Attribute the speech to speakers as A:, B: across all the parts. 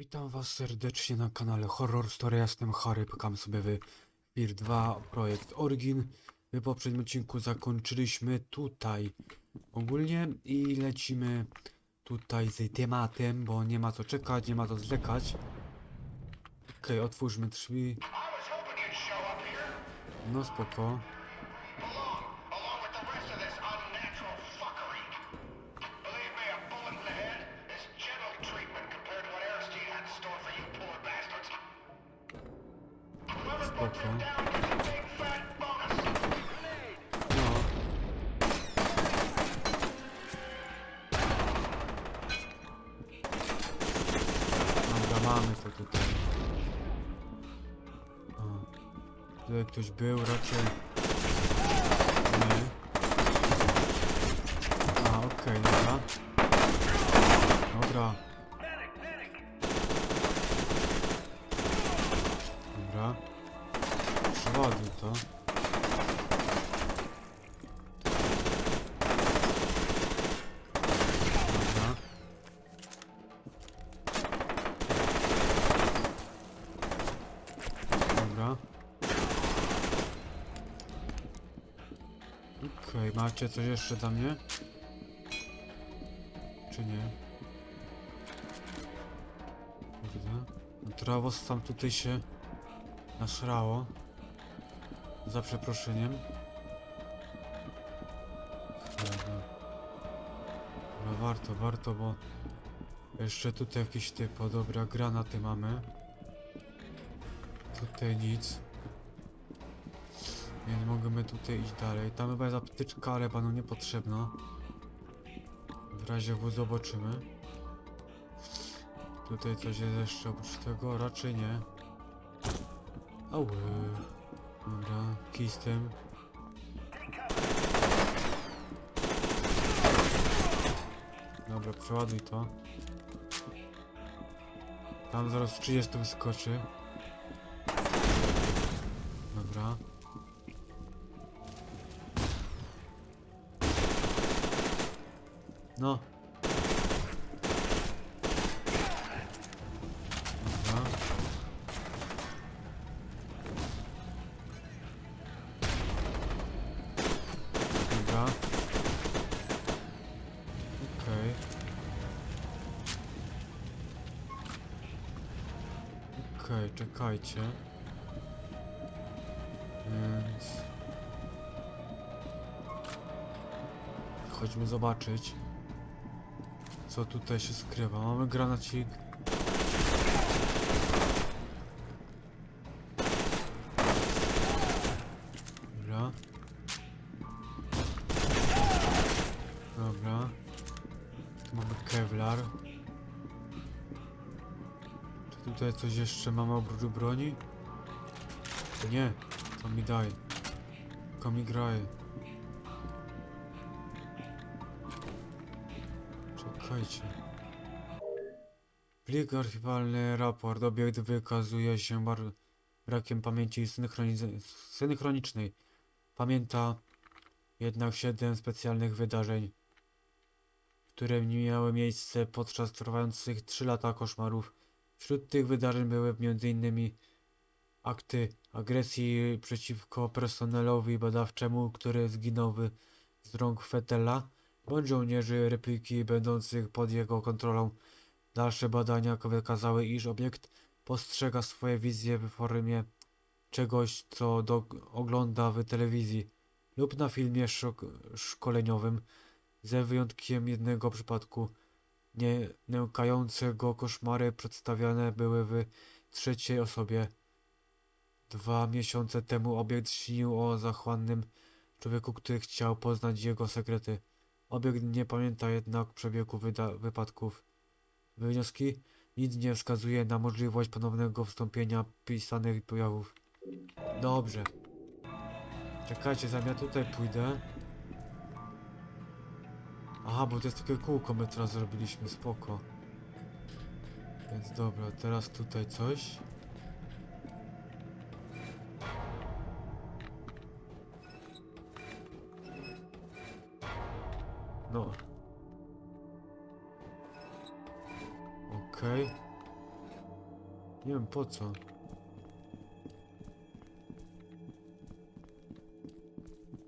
A: Witam was serdecznie na kanale Horror Story. Ja jestem Harry, pykam sobie w Fear 2 projekt Origin. W poprzednim odcinku zakończyliśmy tutaj ogólnie i lecimy tutaj z tematem, bo nie ma co czekać, nie ma co zwlekać. Okej, otwórzmy drzwi. No spoko. Okej, dobra. Dobra. Dobra. Przeładuj to. Dobra. Dobra. Okej, macie coś jeszcze dla mnie? No Trawo tam tutaj się nasrało. Za przeproszeniem. No warto, warto, bo jeszcze tutaj jakiś typ, o dobra, granaty mamy. Tutaj nic. Więc możemy tutaj iść dalej. Tam chyba jest apteczka, ale panu niepotrzebna. W razie W zobaczymy. Tutaj coś jest jeszcze oprócz tego? Raczej nie. Ały. Dobra, kij z tym. Dobra, przeładuj to. Tam zaraz w 30 wyskoczy. Okej, czekajcie. Więc... Chodźmy zobaczyć. Co tutaj się skrywa. Mamy granacik. Tutaj coś jeszcze mamy oprócz broni? Nie, to mi daj. Tylko mi graj. Czekajcie. Plik archiwalny raport. Obiekt wykazuje się brakiem pamięci synchronicznej. Pamięta jednak siedem specjalnych wydarzeń, które miały miejsce podczas trwających 3 lata koszmarów. Wśród tych wydarzeń były m.in. akty agresji przeciwko personelowi badawczemu, który zginął z rąk Fetela, bądź żołnierzy repliki będących pod jego kontrolą. Dalsze badania wykazały, iż obiekt postrzega swoje wizje w formie czegoś, co do, ogląda w telewizji lub na filmie szkoleniowym, ze wyjątkiem jednego przypadku. Nie nękające koszmary przedstawiane były w trzeciej osobie. Dwa miesiące temu obiekt śnił o zachłannym człowieku, który chciał poznać jego sekrety. Obiekt nie pamięta jednak przebiegu wypadków. Wnioski? Nic nie wskazuje na możliwość ponownego wstąpienia pisanych objawów. Dobrze. Czekajcie, zanim ja tutaj pójdę. Aha, bo to jest takie kółko my teraz zrobiliśmy, spoko. Więc dobra, teraz tutaj coś. No. Okej. Nie wiem po co.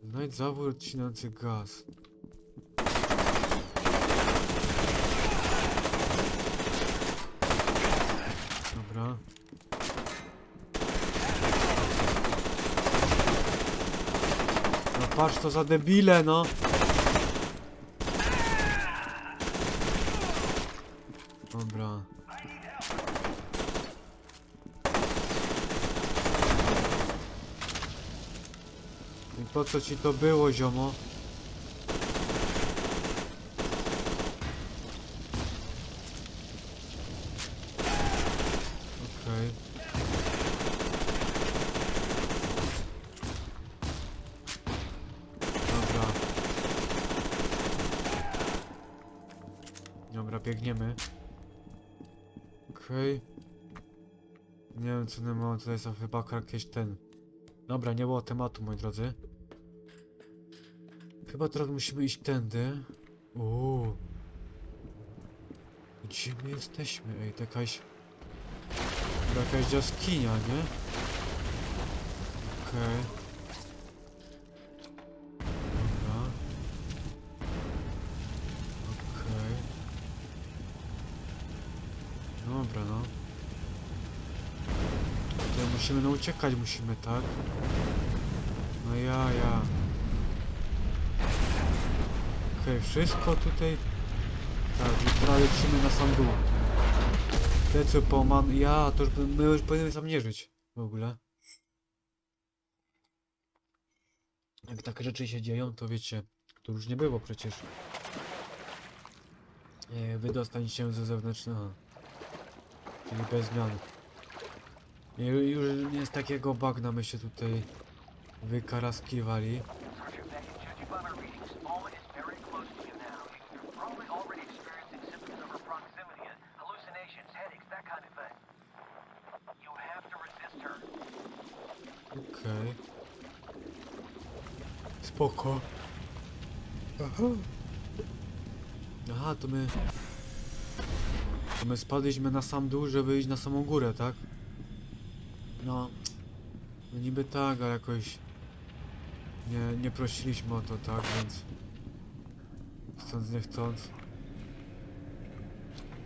A: Znajdź zawór odcinający gaz. Dobra. No patrz to za debile, no. Dobra. I po co ci to było, ziomo? Nie wiem co nie mam tutaj są chyba jakieś ten. Dobra, nie było tematu moi drodzy. Chyba teraz musimy iść tędy. Uuu. Gdzie my jesteśmy? Ej, to jakaś... To jakaś jaskinia, nie? Okej. Dobra. Okej. Dobra, no. Musimy no uciekać, musimy, tak? No ja, ja. Okej, wszystko tutaj... Tak, teraz lecimy na sam dół. Te co poman... Ja, to już my już powinniśmy tam nie żyć. W ogóle. Jak takie rzeczy się dzieją, to wiecie, to już nie było przecież. E, wydostań się ze zewnętrznego. Czyli bez zmian. I Już nie z takiego bagna my się tutaj wykaraskiwali. Okej. Spoko. Aha. Aha, to my... To my spadliśmy na sam dół, żeby iść na samą górę, tak? No... No niby tak, ale jakoś... Nie, nie prosiliśmy o to, tak, więc... Chcąc, nie chcąc...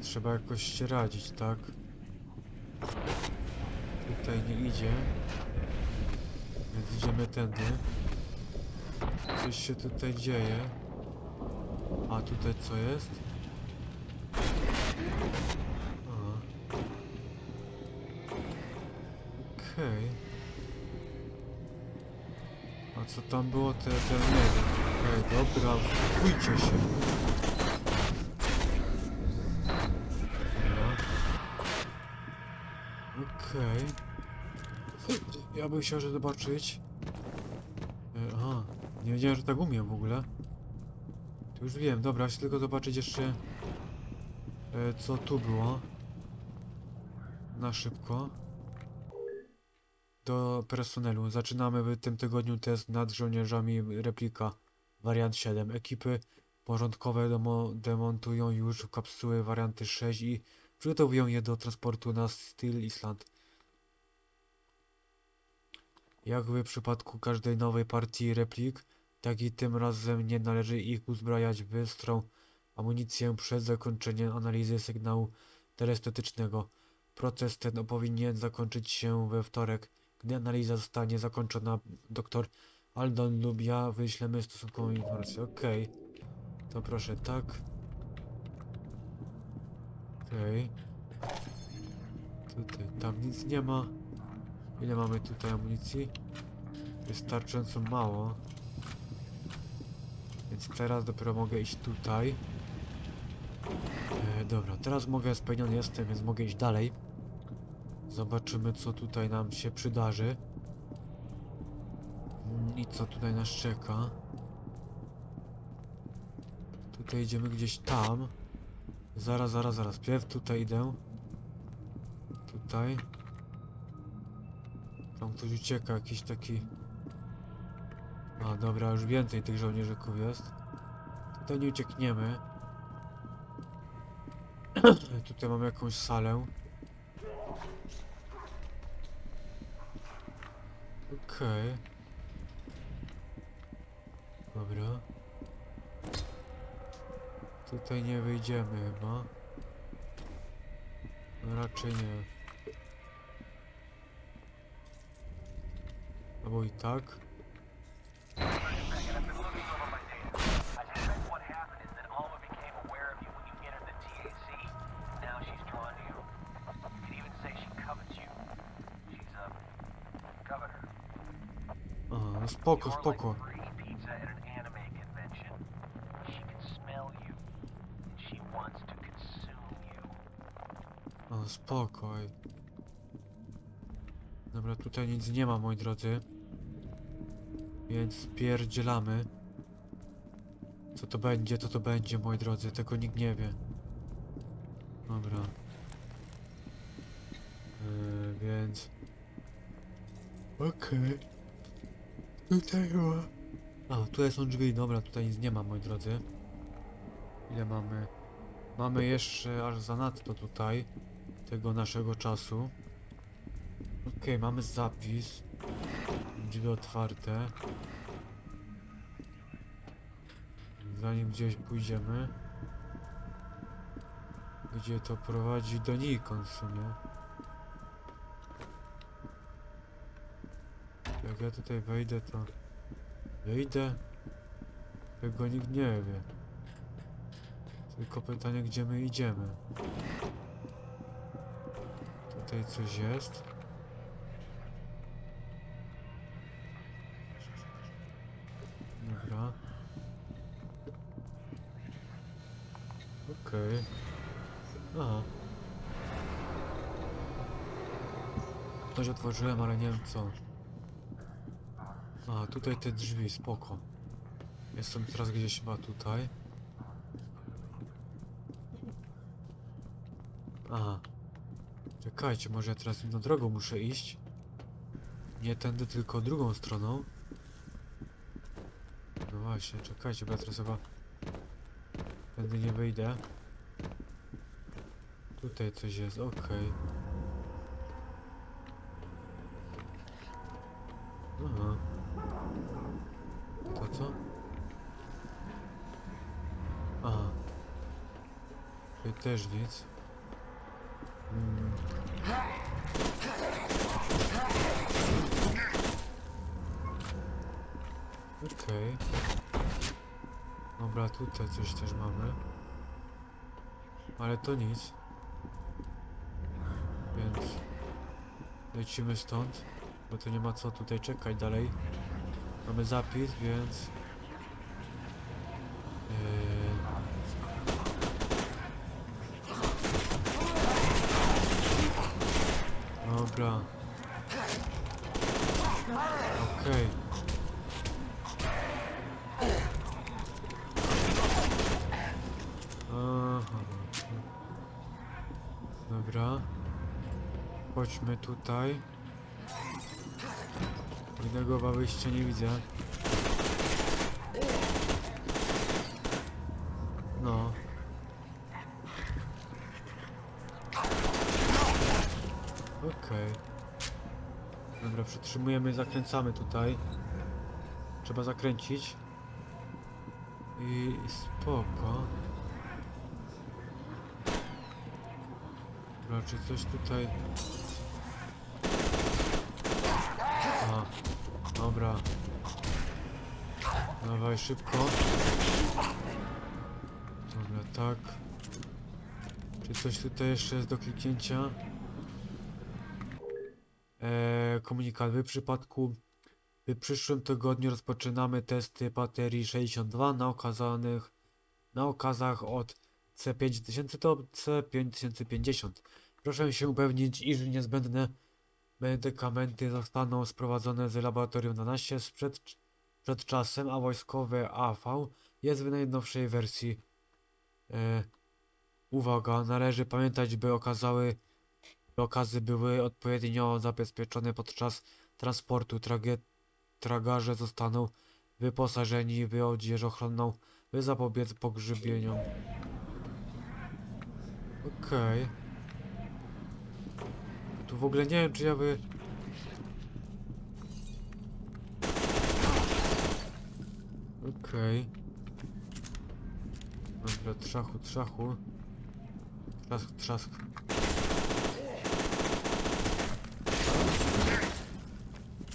A: Trzeba jakoś się radzić, tak? Tutaj nie idzie. Więc idziemy tędy. Coś się tutaj dzieje. A tutaj co jest? Co tam było, to ja tam nie wiem. Okej, dobra, bójcie się. Dobra. Okej. Ja bym chciał zobaczyć. E, Aha, nie wiedziałem, że tak umiem w ogóle. To już wiem, dobra, chcę tylko zobaczyć jeszcze e, co tu było. Na szybko. Do personelu. Zaczynamy w tym tygodniu test nad żołnierzami replika wariant 7. Ekipy porządkowe demo demontują już kapsuły warianty 6 i przygotowują je do transportu na Steel Island. Jak w przypadku każdej nowej partii replik, tak i tym razem nie należy ich uzbrajać w bystrą amunicję przed zakończeniem analizy sygnału telestetycznego. Proces ten powinien zakończyć się we wtorek. Gdy analiza zostanie zakończona, dr Aldon lub ja wyślemy stosunkową informację. Okej. To proszę, tak. Okej. Tutaj, tam nic nie ma. Ile mamy tutaj amunicji? Wystarczająco mało. Więc teraz dopiero mogę iść tutaj. E, dobra, teraz mogę, spełniony jestem, więc mogę iść dalej. Zobaczymy co tutaj nam się przydarzy. I co tutaj nas czeka. Tutaj idziemy gdzieś tam. Zaraz, zaraz, zaraz. Pierw tutaj idę. Tutaj. Tam ktoś ucieka, jakiś taki... A, dobra, już więcej tych żołnierzyków jest. Tutaj nie uciekniemy. Tutaj mamy jakąś salę. Okej. Dobra. Tutaj nie wyjdziemy chyba. No raczej nie. Albo i tak.
B: Consume you.
A: O, spokoj. Dobra, tutaj nic nie ma, moi drodzy. Więc spierdzielamy. Co to będzie, to to będzie, moi drodzy. Tego nikt nie wie. Dobra. Yy, więc... Okej. Tutaj chyba... A, tutaj są drzwi. Dobra, tutaj nic nie ma, moi drodzy. Ile mamy? Mamy jeszcze aż zanadto tutaj tego naszego czasu. Okej, mamy zapis. Drzwi otwarte. Zanim gdzieś pójdziemy. Gdzie to prowadzi donikąd w sumie. Jak ja tutaj wejdę to... Wyjdę? Tego nikt nie wie. Tylko pytanie gdzie my idziemy. Tutaj coś jest. Dobra. Okej. Aha. Coś otworzyłem, ale nie wiem co. A, tutaj te drzwi, spoko. Jestem teraz gdzieś chyba tutaj. Aha. Czekajcie, może ja teraz inną drogą muszę iść? Nie tędy, tylko drugą stroną. No właśnie, czekajcie, bo ja teraz chyba... Tędy nie wyjdę. Tutaj coś jest, okej. Aha. To co? Aha. Tutaj też nic. Mm. Okej. Dobra, tutaj coś też mamy. Ale to nic. Więc lecimy stąd, bo to nie ma co tutaj czekać dalej. Mamy zapis, więc... Yy... Dobra. Okej. Aha. Dobra. Chodźmy tutaj. Innego wyjścia nie widzę. No. Okej. Dobra, przytrzymujemy i zakręcamy tutaj. Trzeba zakręcić. I, i spoko. Dobra, czy coś tutaj... A, dobra. Dawaj szybko. Dobra, tak. Czy coś tutaj jeszcze jest do kliknięcia? Eee, komunikat. W przypadku w przyszłym tygodniu rozpoczynamy testy baterii 62 na okazanych na okazach od C5000 do C5050. Proszę się upewnić, iż niezbędne medykamenty zostaną sprowadzone z laboratorium 12 sprzed, przed czasem, a wojskowe AV jest w najnowszej wersji. E, uwaga, należy pamiętać, by okazały by okazy były odpowiednio zabezpieczone podczas transportu. Tragarze zostaną wyposażeni w odzież ochronną, by zapobiec pogrzybieniom. Okej. Tu w ogóle nie wiem, czy ja by... Okej. Dobra, trzachu, trzachu. Trzask, trzask.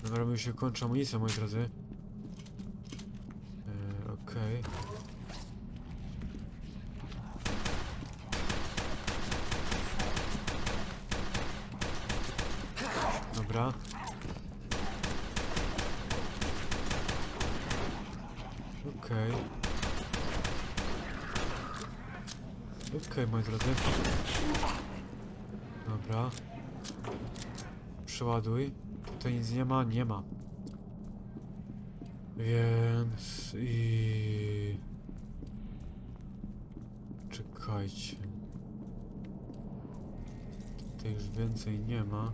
A: Dobra, mi się kończy amunicja, moi drodzy. Eee, Okej. Dobra. Okej. Okej, moi drodzy. Dobra. Przeładuj. Tutaj nic nie ma? Nie ma. Więc i... Czekajcie. Tutaj już więcej nie ma.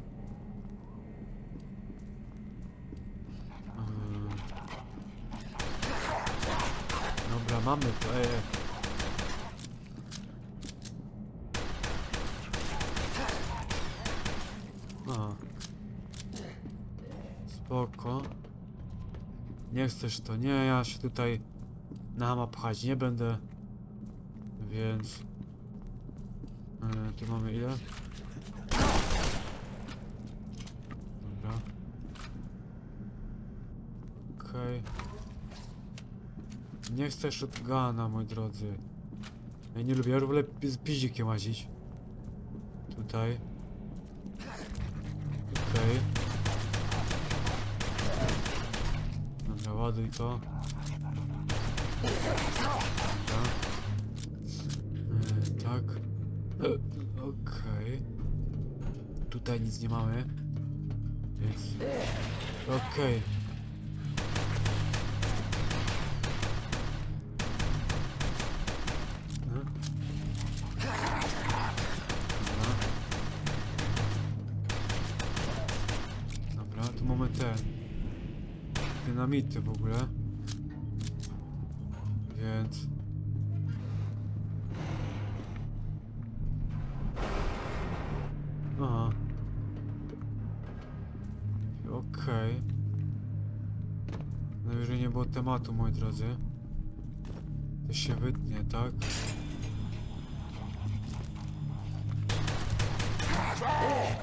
A: Ym. Dobra, mamy to. E, Spoko. Nie chcesz to. Nie, ja się tutaj na hama pchać nie będę. Więc... E, tu mamy ile? Dobra. Okej. Nie chcę shotguna, moi drodzy. Ja nie lubię, ja pi- z piździkiem łazić. Tutaj. Dobra, ładuj to. Dobra. E, tak. Tutaj nic nie mamy. Więc... Okej. Dynamity w ogóle. Więc... Aha. Okej. No jeżeli nie było tematu, moi drodzy. To się wytnie, tak?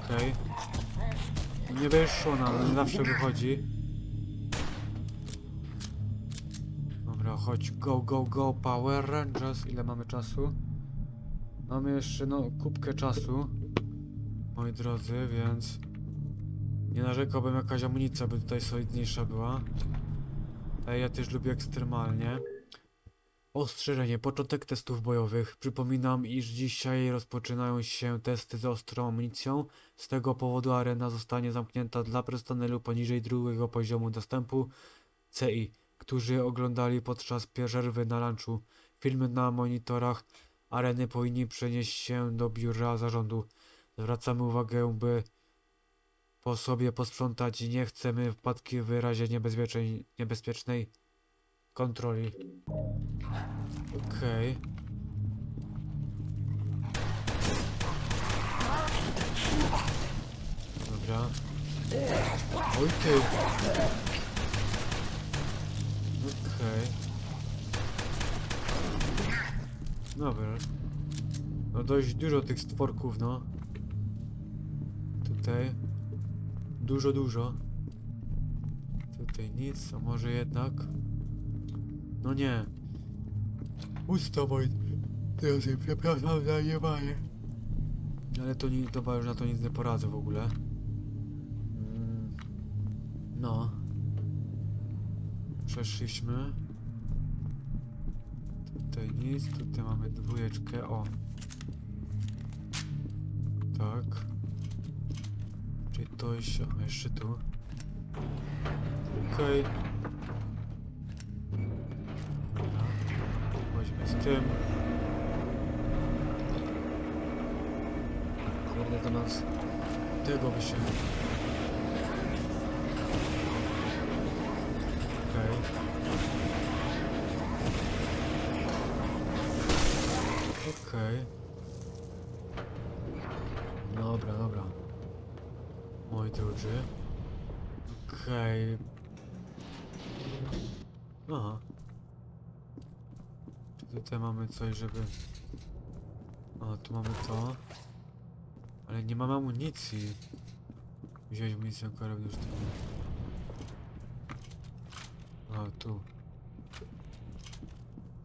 A: Okej. Nie wyszło nam, nie zawsze wychodzi. Chodź, go, go, go, Power Rangers. Ile mamy czasu? Mamy jeszcze, no, kubkę czasu. Moi drodzy, więc... Nie narzekałbym, jakaś amunicja by tutaj solidniejsza była. Ale ja też lubię ekstremalnie. Ostrzeżenie, początek testów bojowych. Przypominam, iż dzisiaj rozpoczynają się testy z ostrą amunicją. Z tego powodu arena zostanie zamknięta dla personelu poniżej drugiego poziomu dostępu CI, którzy oglądali podczas przerwy na lunchu. Filmy na monitorach areny powinni przenieść się do biura zarządu. Zwracamy uwagę, by po sobie posprzątać. Nie chcemy wpadki w razie niebezpiecznej, niebezpiecznej kontroli. Okej. Dobra. Oj ty. Okej. Dobra. No dość dużo tych stworków, no. Tutaj. Dużo, dużo. Tutaj nic, a może jednak. No nie. Ustawaj. Teraz ja przepraszam za niebanie. Ale to nie, to już na to nic nie poradzę w ogóle. Mm, No. Przeszliśmy. Tutaj nic, tutaj mamy dwójeczkę, o. Tak. Czyli to jeszcze, a, jeszcze tu. Okej. Dobra. Chodźmy z tym. Kurde, to nas... Tego by się... Okej. Okej. Dobra, dobra. Drodzy. Okej. Aha. Tutaj mamy coś, żeby... O, tu mamy to. Ale nie mamy amunicji. Wziąć amunicję karabin już tu. A, tu.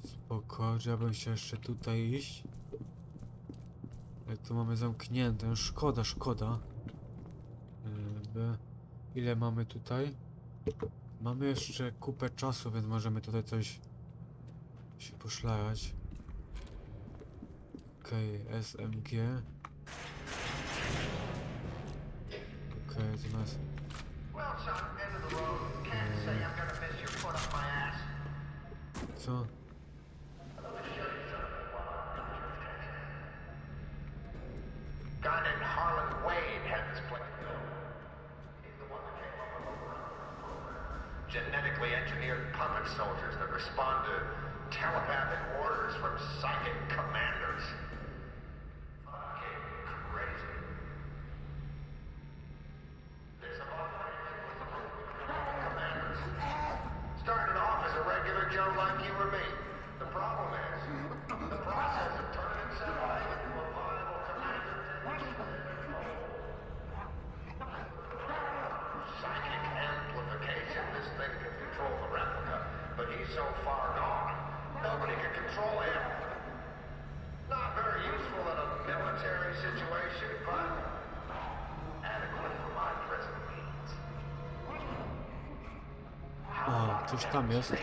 A: Spoko, że ja bym chciał jeszcze tutaj iść. Ale tu mamy zamknięte, no szkoda, szkoda. Ile mamy tutaj? Mamy jeszcze kupę czasu, więc możemy tutaj coś się poszlajać. Okej, SMG. Okej.
C: Well, son, end so far gone, nobody can control him. Not very useful in a military situation, but adequate for my present needs.
A: A, ah, coś tam jest.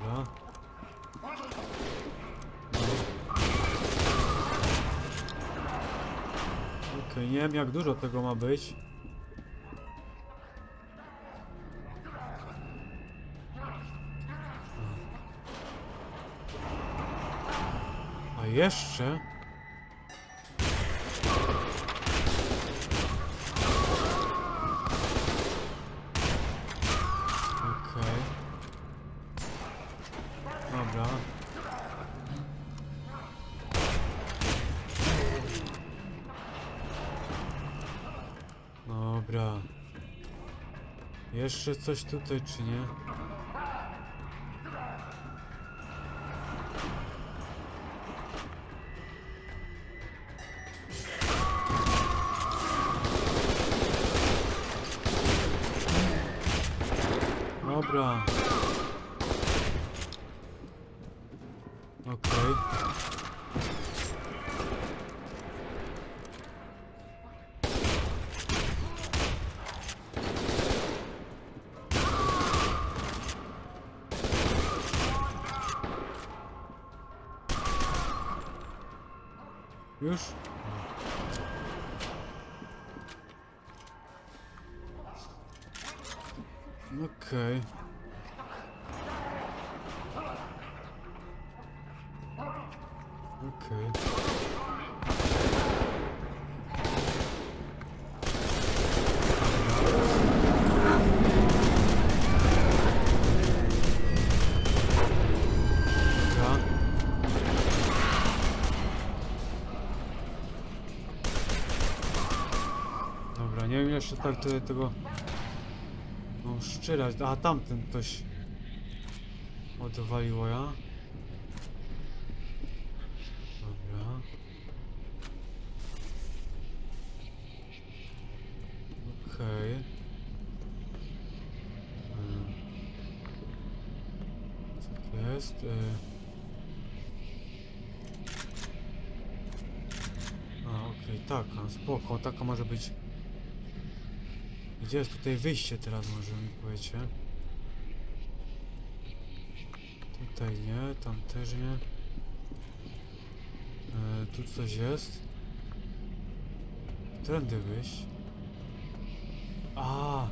A: Dobra. Okej, nie wiem jak dużo tego ma być. A jeszcze? Jeszcze coś tutaj, czy nie? Dobra. Okej. Okej. Dobra. Dobra, nie wiem jeszcze tak tego... Szczerać, a tamten ktoś odwaliło ja. Dobra. Okej. Mm. Co to jest? Y... A, okej, taka, spoko, taka może być... Gdzie jest tutaj wyjście teraz, może mi powiecie? Tutaj nie, tam też nie. E, tu coś jest. Trendy wyjść. A.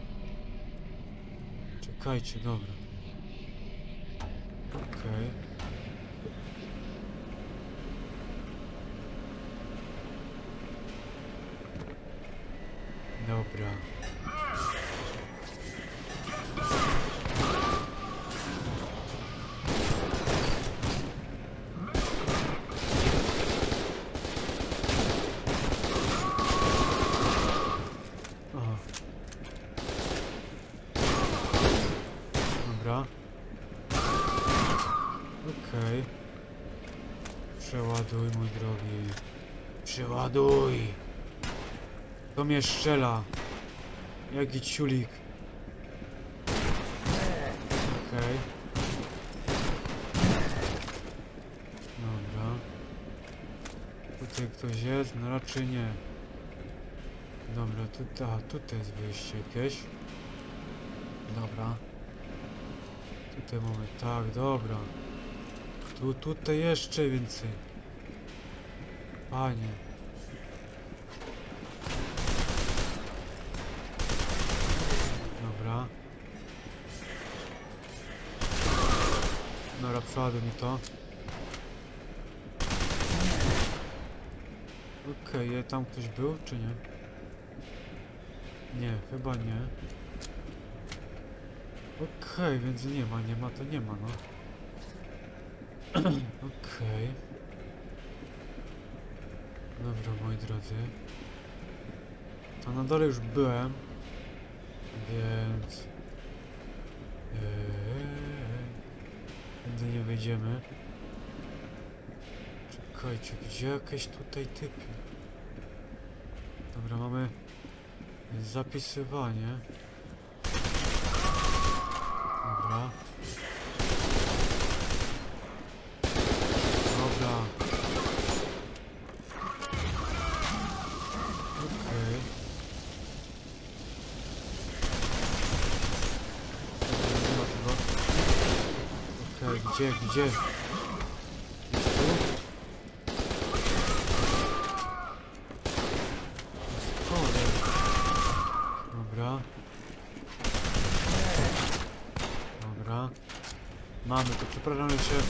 A: Czekajcie, dobra. Okej. Dobra. Aha. Dobra. Okej. Przeładuj, mój drogi. Przeładuj! To mnie strzela. Jaki ciulik. Okej. Dobra. Tutaj ktoś jest? No raczej nie. Dobra, tutaj, a, tutaj jest wyjście jakieś. Dobra. Tutaj mamy, tak, dobra. Tu, tutaj jeszcze więcej. Panie. Przeładuj mi to. Okej, okay, tam ktoś był, czy nie? Nie, chyba nie. Okej, więc nie ma, nie ma, to nie ma, no. Okej. Dobra, moi drodzy. To na dole już byłem. Więc... Eee, Tędy nie wejdziemy. Czekajcie, gdzie jakieś tutaj typy? Dobra, mamy zapisywanie. Dobra. Gdzie. Dobra. Dobra. Mamy to. Przepraszam, że się e,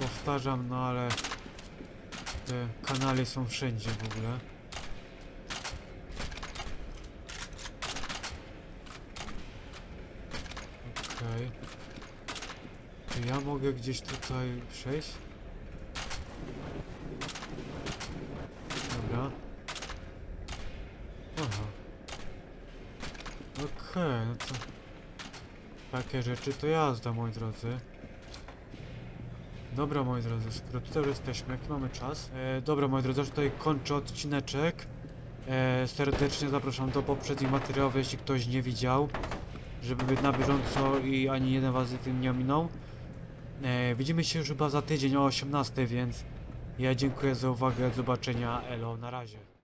A: powtarzam, no ale te kanały są wszędzie w ogóle. Okej. Czy ja mogę gdzieś tutaj przejść? Dobra. Aha. Okej, no to... Takie rzeczy to jazda, moi drodzy. Dobra, moi drodzy, skoro tutaj jesteśmy, jaki mamy czas? E, dobra, moi drodzy, już tutaj kończę odcineczek. E, serdecznie zapraszam do poprzednich materiałów, jeśli ktoś nie widział. Żeby być na bieżąco i ani jeden was z tym nie ominął. E, widzimy się już chyba za tydzień o 18, więc ja dziękuję za uwagę, do zobaczenia, elo, na razie.